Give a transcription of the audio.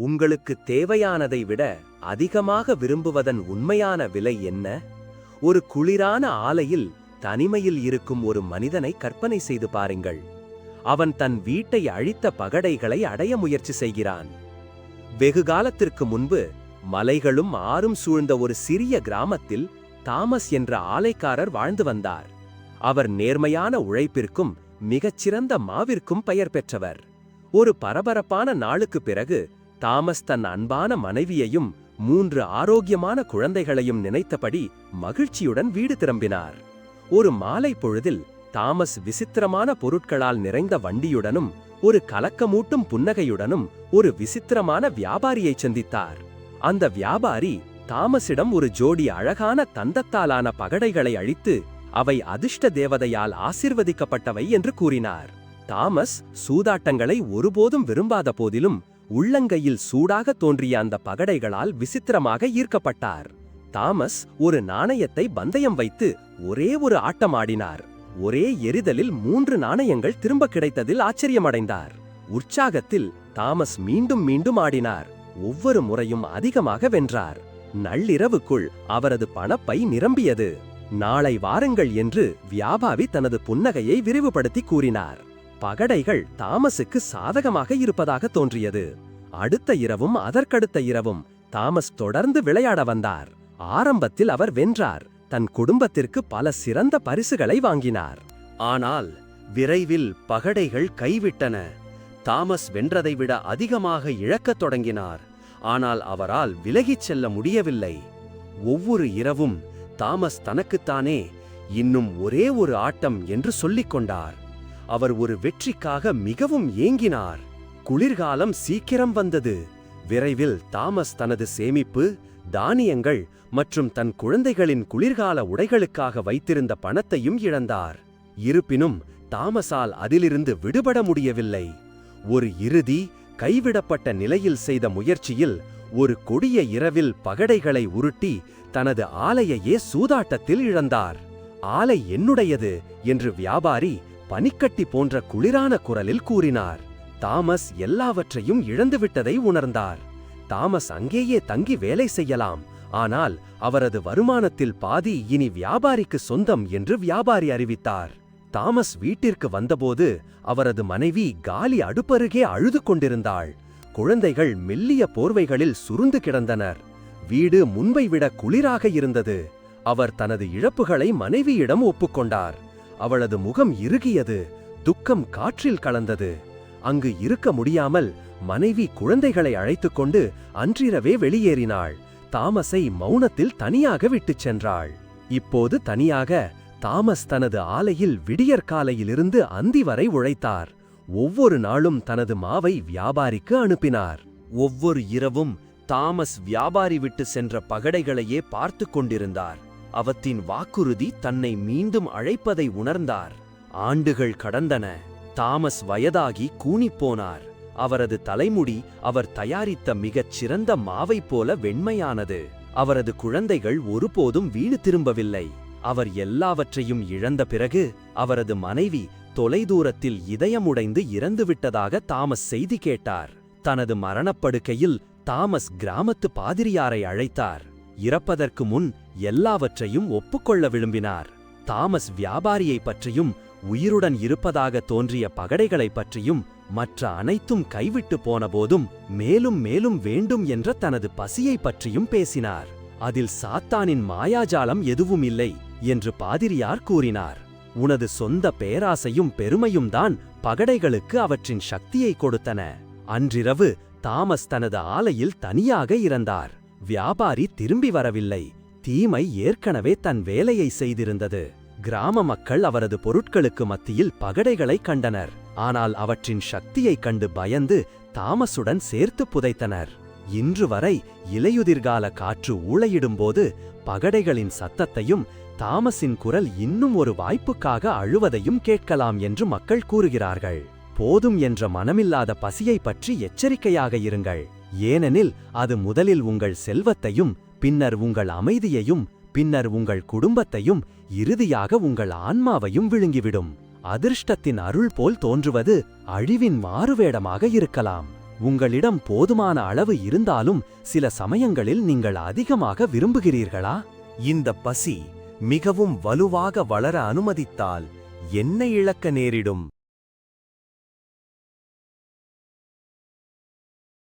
உங்களுக்கு தேவையானதை விட அதிகமாக விரும்புவதன் உண்மையான விலை என்ன? ஒரு குளிரான ஆலையில் தனிமையில் இருக்கும் ஒரு மனிதனை கற்பனை செய்து பாருங்கள். அவன் தன் வீட்டை அழித்த பகடைகளை அடைய முயற்சி செய்கிறான். வெகு காலத்திற்கு முன்பு மலைகளும் ஆறும் சூழ்ந்த ஒரு சிறிய கிராமத்தில் தாமஸ் என்ற ஆலைக்காரர் வாழ்ந்து வந்தார். அவர் நேர்மையான உழைப்பிற்கும் மிகச்சிறந்த மாவிற்கும் பெயர் பெற்றவர். ஒரு பரபரப்பான நாளுக்குப் பிறகு தாமஸ் தன் அன்பான மனைவியையும் மூன்று ஆரோக்கியமான குழந்தைகளையும் நினைத்தபடி மகிழ்ச்சியுடன் வீடு திரும்பினார். ஒரு மாலை பொழுதில் தாமஸ் விசித்திரமான பொருட்களால் நிறைந்த வண்டியுடனும் ஒரு கலக்கமூட்டும் புன்னகையுடனும் ஒரு விசித்திரமான வியாபாரியைச் சந்தித்தார். அந்த வியாபாரி தாமஸிடம் ஒரு ஜோடி அழகான தந்தத்தாலான பகடைகளை அழித்து அவை அதிர்ஷ்ட தேவதையால் ஆசிர்வதிக்கப்பட்டவை என்று கூறினார். தாமஸ் சூதாட்டங்களை ஒருபோதும் விரும்பாத போதிலும் உள்ளங்கையில் சூடாக தோன்றிய அந்த பகடைகளால் விசித்திரமாக ஈர்க்கப்பட்டார். தாமஸ் ஒரு நாணயத்தை பந்தயம் வைத்து ஒரே ஒரு ஆட்டம் ஆடினார் ஒரே எரிதலில் மூன்று நாணயங்கள் திரும்ப கிடைத்ததில் ஆச்சரியமடைந்தார். உற்சாகத்தில் தாமஸ் மீண்டும் மீண்டும் ஆடினார். ஒவ்வொரு முறையும் அதிகமாக வென்றார். நள்ளிரவுக்குள் அவரது பணப்பை நிரம்பியது. நாளை வாருங்கள் என்று வியாபாரி தனது புன்னகையை விரிவுபடுத்தி கூறினார். பகடைகள் தாமஸுக்கு சாதகமாக இருப்பதாக தோன்றியது. அடுத்த இரவும் அதற்கடுத்த இரவும் தாமஸ் தொடர்ந்து விளையாட வந்தார். ஆரம்பத்தில் அவர் வென்றார். தன் குடும்பத்திற்கு பல சிறந்த பரிசுகளை வாங்கினார். ஆனால் விரைவில் பகடைகள் கைவிட்டன. தாமஸ் வென்றதை விட அதிகமாக இழக்கத் தொடங்கினார். ஆனால் அவரால் விலகிச் செல்ல முடியவில்லை. ஒவ்வொரு இரவும் தாமஸ் தனக்குத்தானே இன்னும் ஒரே ஒரு ஆட்டம் என்று சொல்லிக் கொண்டார். அவர் ஒரு வெற்றிக்காக மிகவும் ஏங்கினார். குளிர்காலம் சீக்கிரம் வந்தது. விரைவில் தாமஸ் தனது சேமிப்பு தானியங்கள் மற்றும் தன் குழந்தைகளின் குளிர்கால உடைகளுக்காக வைத்திருந்த பணத்தையும் இழந்தார். இருப்பினும் தாமஸால் அதிலிருந்து விடுபட முடியவில்லை. ஒரு இறுதி கைவிடப்பட்ட நிலையில் செய்த முயற்சியில் ஒரு கொடிய இரவில் பகடைகளை உருட்டி தனது ஆலையையே சூதாட்டத்தில் இழந்தார். ஆலை என்னுடையது? என்று வியாபாரி பனிக்கட்டி போன்ற குளிரான குரலில் கூறினார். தாமஸ் எல்லாவற்றையும் இழந்துவிட்டதை உணர்ந்தார். தாமஸ் அங்கேயே தங்கி வேலை செய்யலாம். ஆனால் அவரது வருமானத்தில் பாதி இனி வியாபாரிக்கு சொந்தம் என்று வியாபாரி அறிவித்தார். தாமஸ் வீட்டிற்கு வந்தபோது அவரது மனைவி காலி அடுப்பருகே அழுது கொண்டிருந்தாள். குழந்தைகள் மெல்லிய போர்வைகளில் சுருந்து கிடந்தனர். வீடு முன்பை விட குளிராக இருந்தது. அவர் தனது இழப்புகளை மனைவியிடம் ஒப்புக்கொண்டார். அவளது முகம் இறுகியது. துக்கம் காற்றில் கலந்தது. அங்கு இருக்க முடியாமல் மனைவி குழந்தைகளை அழைத்துக் கொண்டு அன்றிரவே வெளியேறினாள். தாமஸை மௌனத்தில் தனியாக விட்டுச் சென்றாள். இப்போது தனியாக தாமஸ் தனது ஆலையில் விடியற்காலையிலிருந்து அந்தி வரை உழைத்தார். ஒவ்வொரு நாளும் தனது மாவை வியாபாரிக்கு அனுப்பினார். ஒவ்வொரு இரவும் தாமஸ் வியாபாரி விட்டு சென்ற பகடைகளையே பார்த்து கொண்டிருந்தார். அவத்தின் வாக்குறுதி தன்னை மீண்டும் அழைப்பதை உணர்ந்தார். ஆண்டுகள் கடந்தன. தாமஸ் வயதாகி கூனிப்போனார் அவரது தலைமுடி அவர் தயாரித்த மிகச் சிறந்த மாவைப் போல வெண்மையானது. அவரது குழந்தைகள் ஒருபோதும் வீடு திரும்பவில்லை. அவர் எல்லாவற்றையும் இழந்த பிறகு அவரது மனைவி தொலைதூரத்தில் இதயமுடைந்து இறந்துவிட்டதாக தாமஸ் செய்தி கேட்டார். தனது மரணப்படுக்கையில் தாமஸ் கிராமத்து பாதிரியாரை அழைத்தார். இறப்பதற்கு முன் எல்லாவற்றையும் ஒப்புக்கொள்ள விரும்பினார். தாமஸ் வியாபாரியைப் பற்றியும் உயிருடன் இருப்பதாக தோன்றிய பகடைகளைப் பற்றியும் மற்ற அனைத்தும் கைவிட்டு போனபோதும் மேலும் மேலும் வேண்டும் என்ற தனது பசியைப் பற்றியும் பேசினார். அதில் சாத்தானின் மாயாஜாலம் எதுவும் இல்லை என்று பாதிரியார் கூறினார். உனது சொந்த பேராசையும் பெருமையும் தான் பகடைகளுக்கு அவற்றின் சக்தியை கொடுத்தன. அன்றிரவு தாமஸ் தனது ஆலையில் தனியாக இறந்தார். வியாபாரி திரும்பி வரவில்லை. தீமை ஏற்கனவே தன் வேலையை செய்திருந்தது. கிராம மக்கள் அவரது பொருட்களுக்கு மத்தியில் பகடைகளை கண்டனர். ஆனால் அவற்றின் சக்தியைக் கண்டு பயந்து தாமஸுடன் சேர்த்து புதைத்தனர். இன்று வரை இலையுதிர்கால காற்று ஊளையிடும்போது பகடைகளின் சத்தத்தையும் தாமஸின் குரல் இன்னும் ஒரு வாய்ப்புக்காக அழுவதையும் கேட்கலாம் என்று மக்கள் கூறுகிறார்கள். போதும் என்ற மனமில்லாத பசியை பற்றி எச்சரிக்கையாக இருங்கள். ஏனெனில் அது முதலில் உங்கள் செல்வத்தையும் பின்னர் உங்கள் அமைதியையும் பின்னர் உங்கள் குடும்பத்தையும் இறுதியாக உங்கள் ஆன்மாவையும் விழுங்கிவிடும். அதிர்ஷ்டத்தின் அருள் போல் தோன்றுவது அழிவின் மாறுவேடமாக இருக்கலாம். உங்களிடம் போதுமான அளவு இருந்தாலும் சில சமயங்களில் நீங்கள் அதிகமாக விரும்புகிறீர்களா? இந்த பசி மிகவும் வலுவாக வளர அனுமதித்தால் என்ன இழக்க நேரிடும்.